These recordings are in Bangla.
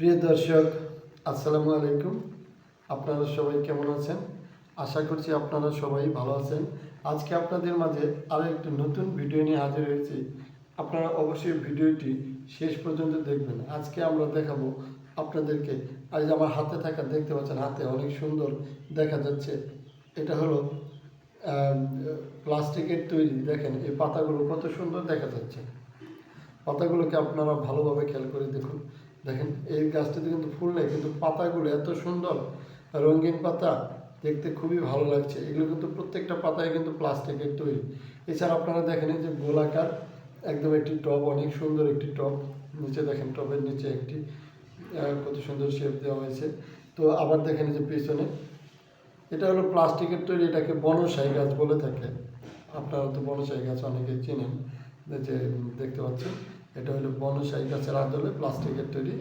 প্রিয় দর্শক, আসসালামু আলাইকুম। আপনারা সবাই কেমন আছেন? আশা করছি আপনারা সবাই ভালো আছেন। আজকে আপনাদের মাঝে আরও একটি নতুন ভিডিও নিয়ে হাজির হয়েছি। আপনারা অবশ্যই ভিডিওটি শেষ পর্যন্ত দেখবেন। আজকে আমরা দেখাবো আপনাদেরকে। আজ আমার হাতে থাকা, দেখতে পাচ্ছেন হাতে অনেক সুন্দর দেখা যাচ্ছে। এটা হলো প্লাস্টিকের তৈরি। দেখেন, এই পাতাগুলো কত সুন্দর দেখা যাচ্ছে। পাতাগুলোকে আপনারা ভালোভাবে খেয়াল করে দেখুন। দেখেন, এই গাছটাতে কিন্তু ফুল নেই, কিন্তু পাতাগুলো এত সুন্দর, রঙিন পাতা, দেখতে খুবই ভালো লাগছে। এগুলো কিন্তু প্রত্যেকটা পাতায় কিন্তু প্লাস্টিকের তৈরি। এছাড়া আপনারা দেখেন এই যে গোলাকার, একদম একটি টব, অনেক সুন্দর একটি টব, নিচে দেখেন, টবের নিচে একটি কত সুন্দর শেপ দেওয়া হয়েছে। তো আবার দেখেন যে পিছনে, এটা হলো প্লাস্টিকের তৈরি, এটাকে বনসাই গাছ বলে থাকে। আপনারা তো বনসাই গাছ অনেকে চেনেন যে, দেখতে পাচ্ছেন। এটা হলো বনসাই গাছের আদলে প্লাস্টিকের তৈরি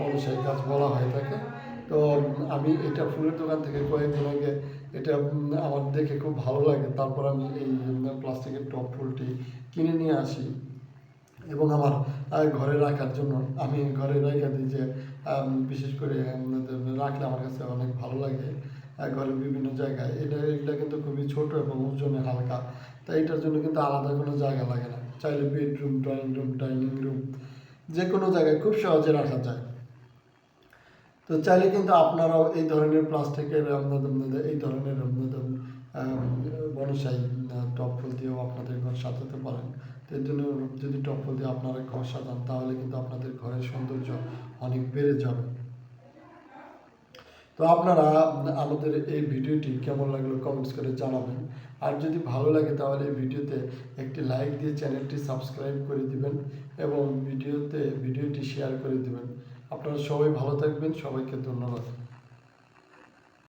বনসাই গাছ বলা হয়ে থাকে তো আমি এটা ফুলের দোকান থেকে কয়েকদিন আগে এটা আমার দেখে খুব ভালো লাগে। তারপর আমি এই প্লাস্টিকের টপ ফুলটি কিনে নিয়ে আসি। এবং আমার ঘরে রাখার জন্য আমি ঘরে রেখে দিই যে বিশেষ করে রাখলে আমার কাছে অনেক ভালো লাগে। ঘরের বিভিন্ন জায়গায়। এটা এটা কিন্তু খুবই ছোট এবং ওজনে হালকা। তাই এটার জন্য কিন্তু আলাদা কোনো জায়গা লাগে না। চাইলে bedroom drawing room dining room যে কোনো জায়গায় খুব সহজে রাখা যায়। তো চাইলে কিন্তু আপনারাও এই ধরনের প্লাস্টিকের আপনাদের এই ধরনের আপনাদের বনসাই টপ ফুল দিয়েও আপনাদের ঘর সাজাতে পারেন। তো এর জন্য যদি টপ ফুল দিয়ে আপনারা ঘর সাজান, তাহলে কিন্তু আপনাদের ঘরের সৌন্দর্য অনেক বেড়ে যাবে। তো আপনারা, আমাদের এই ভিডিওটি কেমন লাগল কমেন্টস করে জানাবেন। আর যদি ভালো লাগে তাহলে এই ভিডিওতে একটি লাইক দিয়ে চ্যানেলটি সাবস্ক্রাইব করে দিবেন এবং ভিডিওতে, ভিডিওটি শেয়ার করে দিবেন। আপনারা সবাই ভালো থাকবেন, সবাইকে ধন্যবাদ।